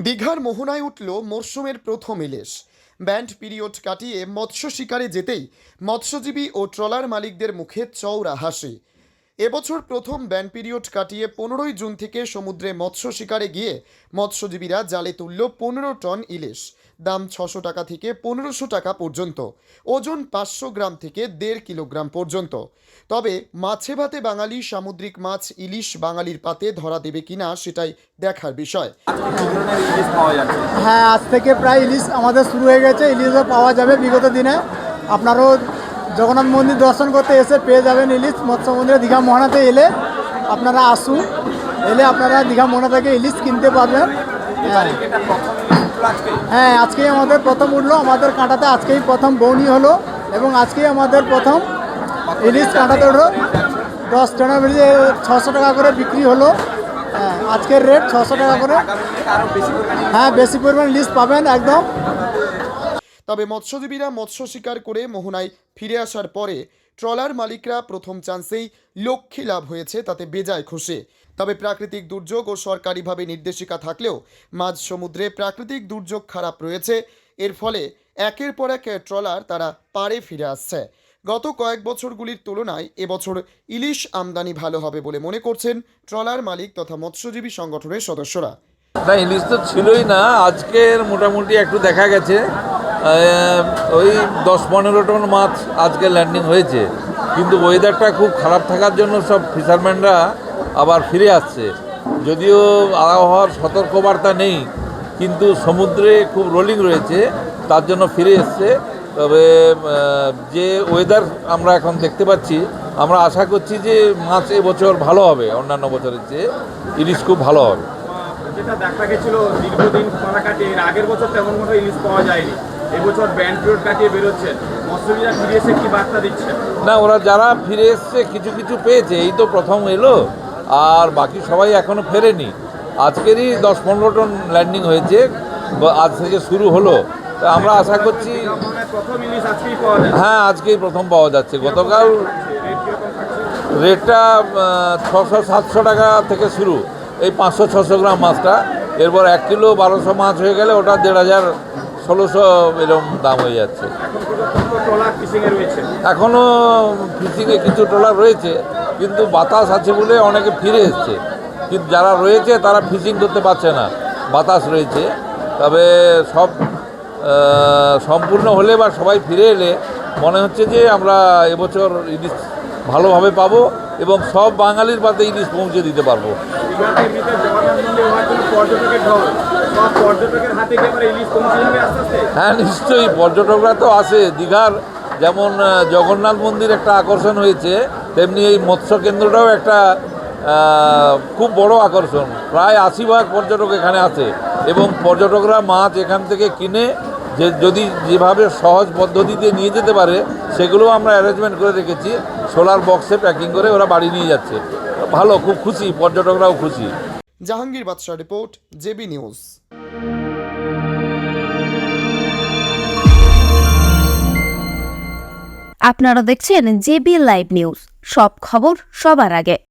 দীঘার মোহনায় উঠল মরশুমের প্রথম ইলিশ। ব্যান্ড পিরিয়ড কাটিয়ে মৎস্য শিকারে যেতেই মৎস্যজীবী ও ট্রলার মালিকদের মুখে চওড়া হাসি। এবছর প্রথম ব্যান্ড পিরিয়ড কাটিয়ে পনেরোই জুন থেকে সমুদ্রে মৎস্য শিকারে গিয়ে মৎস্যজীবীরা জালে তুলল পনেরো টন ইলিশ। দাম ছশো টাকা থেকে পনেরোশো টাকা পর্যন্ত। ওজন পাঁচশো গ্রাম থেকে দেড় কিলোগ্রাম পর্যন্ত। তবে মাছে ভাতে বাঙালি সামুদ্রিক মাছ ইলিশ বাঙালির পাতে ধরা দেবে কিনা সেটাই দেখার বিষয়। হ্যাঁ আজ থেকে প্রায় ইলিশ আমাদের শুরু হয়ে গেছে। ইলিশও পাওয়া যাবে বিগত দিনে। আপনারাও জগন্নাথ মন্দির দর্শন করতে এসে পেয়ে যাবেন ইলিশ মৎস্য মন্দিরে দীঘা মোহনাতে এলে আপনারা আসুন। এলে আপনারা দীঘা মোহনা থেকে ইলিশ কিনতে পারবেন। হ্যাঁ আজকেই আমাদের প্রথম উঠল। আমাদের কাঁটাতে আজকেই প্রথম বৌনি হলো এবং আজকেই আমাদের প্রথম ইলিশ কাঁটাতে উঠল। দশ টাকা বেরিয়ে ছশো টাকা করে বিক্রি হলো। হ্যাঁ আজকের রেট ছশো টাকা করে। হ্যাঁ বেশি পরিমাণ ইলিশ পাবেন একদম। তবে মৎস্যজীবীরা মৎস্য শিকার করে মোহনায় ফিরে আসার পরে ট্রলার মালিকরা প্রথম চান্সেই লক্ষ্মী লাভ হয়েছে, তাতে বেজায় খুশি তবে প্রাকৃতিক দুর্যোগ ও সরকারিভাবে নির্দেশিকা থাকলেও মাঝ সমুদ্রে প্রাকৃতিক দুর্যোগ খারাপ রয়েছে। এর ফলে একের পর এক ট্রলার তারা পাড়ে ফিরে আসছে। গত কয়েক বছরগুলির তুলনায় এবছর ইলিশ আমদানি ভালো হবে বলে মনে করছেন ট্রলার মালিক তথা মৎস্যজীবী সংগঠনের সদস্যরা। ইলিশ তো ছিলই না, আজকের মোটামুটি একটু দেখা গেছে। ওই দশ পনেরো টন মাছ আজকে ল্যান্ডিং হয়েছে। কিন্তু ওয়েদারটা খুব খারাপ থাকার জন্য সব ফিশারম্যানরা আবার ফিরে আসছে। যদিও আবহাওয়ার সতর্কবার্তা নেই, কিন্তু সমুদ্রে খুব রোলিং রয়েছে, তার জন্য ফিরে এসছে। তবে যে ওয়েদার আমরা এখন দেখতে পাচ্ছি, আমরা আশা করছি যে মাছ এবছর ভালো হবে, অন্যান্য বছরের চেয়ে ইলিশ খুব ভালো হবে। যেটা দেখা গেছিল, দীর্ঘদিন আগের বছর তেমন ইলিশ পাওয়া যায়নি। এবছর ব্যান্ড পিরিয়ড কাটিয়ে বেরোচ্ছেন মৎস্যজীবীরা ফিরে এসে কি বার্তা দিচ্ছেন না ওরা যারা ফিরে এসছে কিছু কিছু পেয়েছে এই তো প্রথম এলো আর বাকি সবাই এখনও ফেরেনি। আজকেরই দশ পনেরো টন ল্যান্ডিং হয়েছে আজ থেকে শুরু হলো। তা আমরা আশা করছি হ্যাঁ আজকেই প্রথম পাওয়া যাচ্ছে। গতকাল রেটটা ছশো সাতশো টাকা থেকে শুরু। এই পাঁচশো ছশো গ্রাম মাছটা। এরপর এক কিলো বারোশো মাছ হয়ে গেলে ওটা দেড় হাজার ষোলোশো এরকম দাম হয়ে যাচ্ছে। এখনও ফিশিংয়ে কিছু ট্রলার রয়েছে, কিন্তু বাতাস আছে বলে অনেকে ফিরে এসছে। কিন্তু যারা রয়েছে, তারা ফিশিং করতে পারছে না। বাতাস রয়েছে, তবে সব সম্পূর্ণ হলে বা সবাই ফিরে এলে মনে হচ্ছে যে আমরা এবছর ইলিশ ভালোভাবে পাবো এবং সব বাঙালির পাতে ইলিশ পৌঁছে দিতে পারব। হ্যাঁ নিশ্চয়ই। পর্যটকরা তো আসে দীঘার যেমন জগন্নাথ মন্দির একটা আকর্ষণ হয়েছে, তেমনি এই মৎস্য কেন্দ্রটাও একটা খুব বড় আকর্ষণ। প্রায় আশি ভাগ পর্যটক এখানে আসে এবং পর্যটকরা মাছ এখান থেকে কিনে যে, যদি যেভাবে সহজ পদ্ধতিতে নিয়ে যেতে পারে সেগুলো আমরা অ্যারেঞ্জমেন্ট করে রেখেছি। সোলার বক্সে প্যাকিং করে ওরা বাড়ি নিয়ে যাচ্ছে। ভালো, খুব খুশি। পর্যটকরাও খুশি। জাহাঙ্গীর বাদশাহ রিপোর্ট জেবি নিউজ। আপনারা দেখছেন জেবি লাইভ নিউজ। সব খবর সবার আগে।